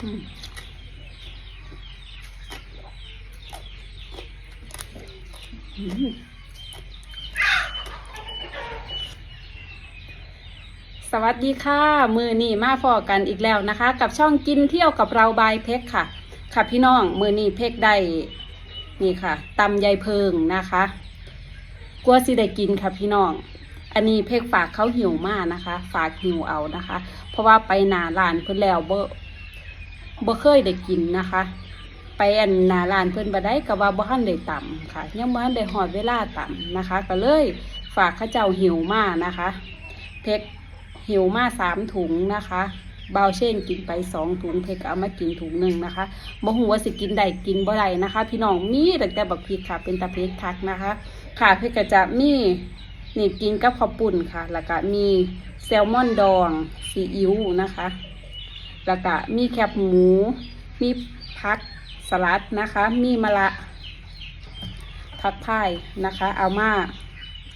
สวัสดีค่ะ มือนี่มาพอกันอีกแล้วนะคะ กับช่องกินเที่ยวกับเราบายเพกค่ะ ค่ะพี่น้องมือนี่เพกได้นี่ค่ะตำยายเพิงนะคะกลัวสิได้กินค่ะพี่น้อง อันนี้เพกฝากเขาหิวมากนะคะ ฝากหิวเอานะคะ เพราะว่าไปนาร้านเพิ่นแล้วเบอ บ่เคยได้กินนะคะ ไปอันนาร้านเพิ่นบ่ได้ก็ว่าบ่ทันได้ต่ำค่ะ ยังบ่ทันได้ฮอดเวลาต่ำนะคะ ก็เลยฝากเขาเจ้าหิวมากนะคะ เพกหิวมาสามถุงนะคะเบาเช่นกินไปสองถุงเพกก็เอามากินถุงหนึ่งนะคะบ่ฮู้ว่าสิกินได้กินบ่ได้นะคะ พี่น้องมีแต่แต่บักพริกค่ะ เป็นตะเพกคักนะคะ ค่ะเพกก็จะมีนี่กินกับข้าวปุ่นค่ะ แล้วก็มีแซลมอนดองซีอิ๊วนะคะ แล้วก็มีแคบหมู มีพักสลัดนะคะ มีมะละผักพายนะคะ เอามา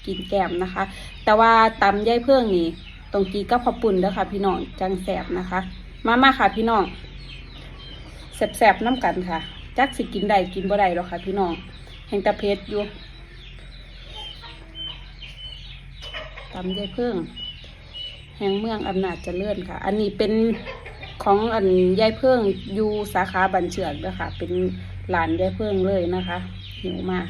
กินแกมนะคะ แต่ว่าตำย่ายเพื่องนี่ตรงกีกับข้าวปุ่นเด้อค่ะ พี่น้องจังแสบนะคะ มามาค่ะ พี่น้องแสบๆน้ำกันค่ะ จักสิกินได้กินบ่ได้หรอกค่ะ พี่น้องแห่งตะเพชรอยู่ตำย่ายเพื่องแห่งเมืองอำนาจเจริญค่ะ อันนี้เป็น ของอันยายเพิ่งอยู่สาขาบันเชือกด้วยค่ะ เป็นหลานยายเพิ่งเลยนะคะหิวมาก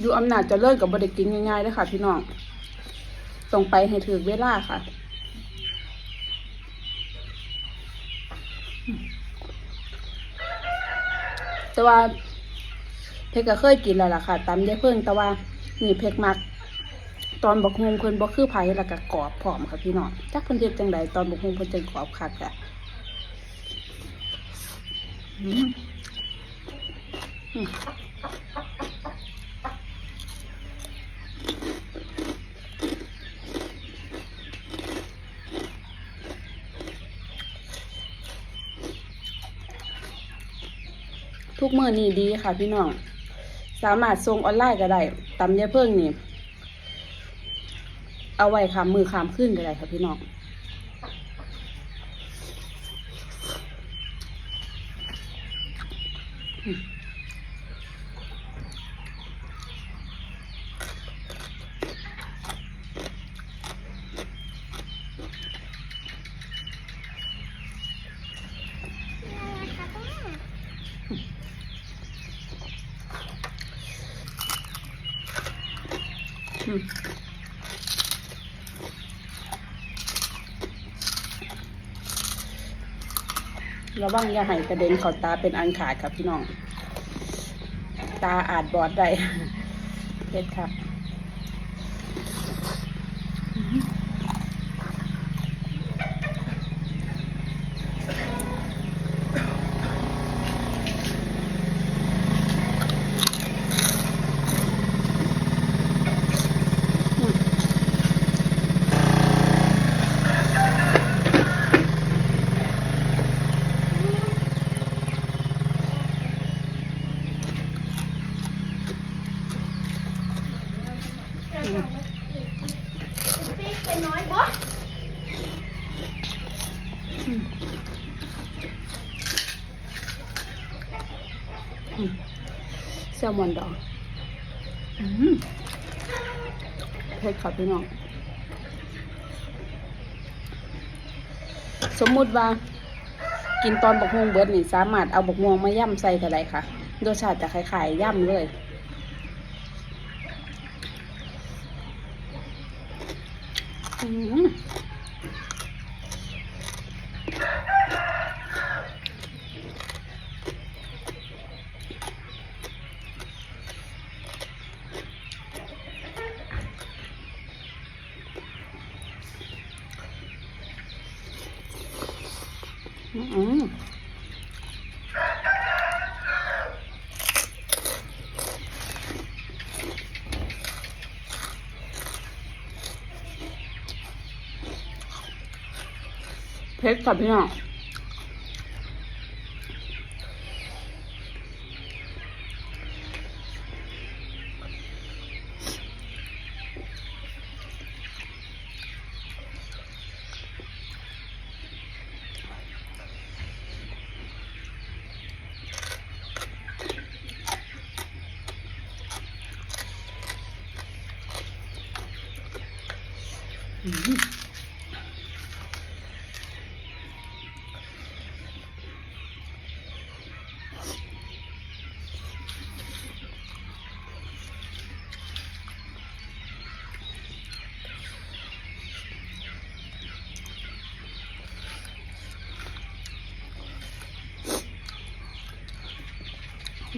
อยู่อำนาจจะเจริญกับบริกินง่ายๆเลยค่ะพี่น้องส่งไปให้ถือเวลาค่ะ แต่ว่า เพกก็เคยกินแล้วล่ะค่ะตำยายเพิ่งแต่ว่านี่เพกมัก ตอนบกฮงเพิ่นบ่คือไผแล้วก็กรอบพร้อมค่ะพี่น้องจักเพิ่นเฮ็ดจังไดตอนบกฮงเพิ่นจังกรอบคักอะอืม ทุกมือนี่ดีค่ะพี่น้อง สามารถส่งออนไลน์ก็ได้ตำยาเพิ่งนี่ เอาไว้คำมือขามขึ้นก็ได้ค่ะพี่น้องอืม ระวังอย่าให้กระเด็นเขอตาเป็นอันขาดครับพี่น้อง ตาอาจบอดได้เด็ดค่ะ แซลมอนดองอืมเผ็ดครับพี่น้อง สมมุติว่า กินตอนบกม่วงเบิดนี่ สามารถเอาบกม่วงมาย่ำใส่ก็ได้ค่ะรสชาติจะคล้ายๆย่ำเลย อืมอืม เพชรกับพี่น้อง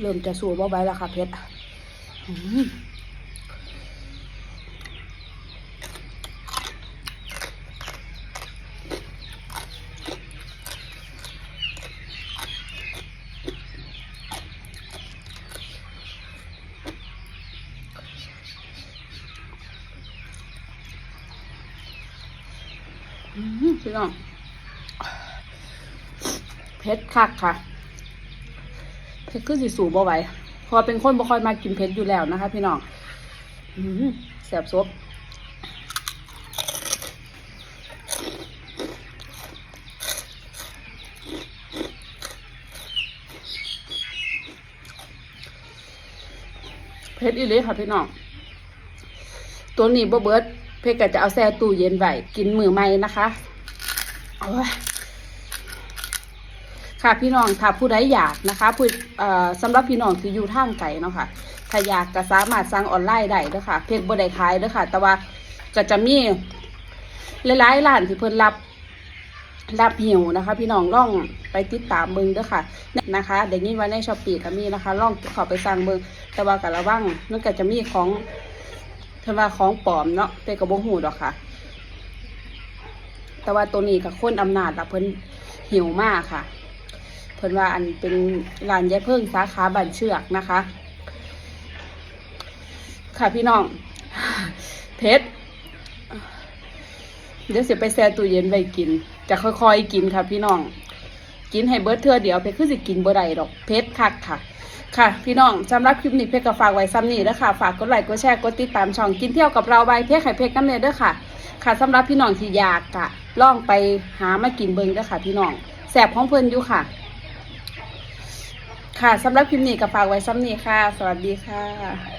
เริ่มจะสูบเอาไว้แล้วค่ะเพชรอืมอืมพี่น้องเพชรคักค่ะ เผ็ดคือสิสูบ่ไหวเพราะว่าเป็นคนบ่ค่อยมากินเผ็ดอยู่แล้วนะคะ พี่น้องอืมแสบซบเผ็ดอีหลีค่ะพี่น้องตัวนี้บ่เบิด เพชรก็จะเอาแช่ตู้เย็นไว้กินมือใหม่นะคะโอ้ย ค่ะพี่น้องถ้าผู้ใดอยากนะคะผู้สำหรับพี่น้องที่อยู่ทางไกลเนาะค่ะถ้าอยากก็สามารถสั่งออนไลน์ได้เด้อค่ะ เพจบ่ได้ขายเด้อค่ะ แต่ว่าก็จะมีหลายๆร้านที่เพิ่นรับรับหิวนะคะ พี่น้องล่องไปติดตามเบิงเด้อค่ะนะคะเดี๋ยวนี้ว่าในช้อปปี้ก็มีนะคะล่องข้าไปสั่งเบิงแต่ว่าก็ระวังมันก็จะมีของเพิ่ว่าของปลอมเนาะแต่ก็บ่ฮู้ดอกค่ะ แต่ว่าตัวนี้ก็คนอำนาจละเพิ่นหิวมากค่ะ พิ่นว่าอันเป็นร้านยายเพิ่งสาขาบันเชือกนะคะ ค่ะพี่น้องเพชรเดี๋ยวเสิไปแช่ตู้เย็นไว้กิน จะค่อยๆกินค่ะพี่น้อง กินให้เบิร์ดเทื่อเดี๋ยวเพชรคือสิกินบ่ได้ดอกเพชรคักค่ะ ค่ะ พี่น้องสำหรับคลิปนี้เพชรก็ฝากไว้ซ้ำนี้แล้วค่ะ ฝากกดไลค์กดแชร์กดติดตามช่องกินเที่ยวกับเราใบเพชรไข่เพชรน้ำเนยด้อค่ะ ค่ะสำหรับพี่น้องที่อยากกะล่องไปหามากินเบิงด้อค่ะ พี่น้องแสบของเพิ่นอยู่ค่ะ ค่ะสำหรับคลิปนี้ก็ฝากไว้ซ้ำนี้ค่ะ สวัสดีค่ะ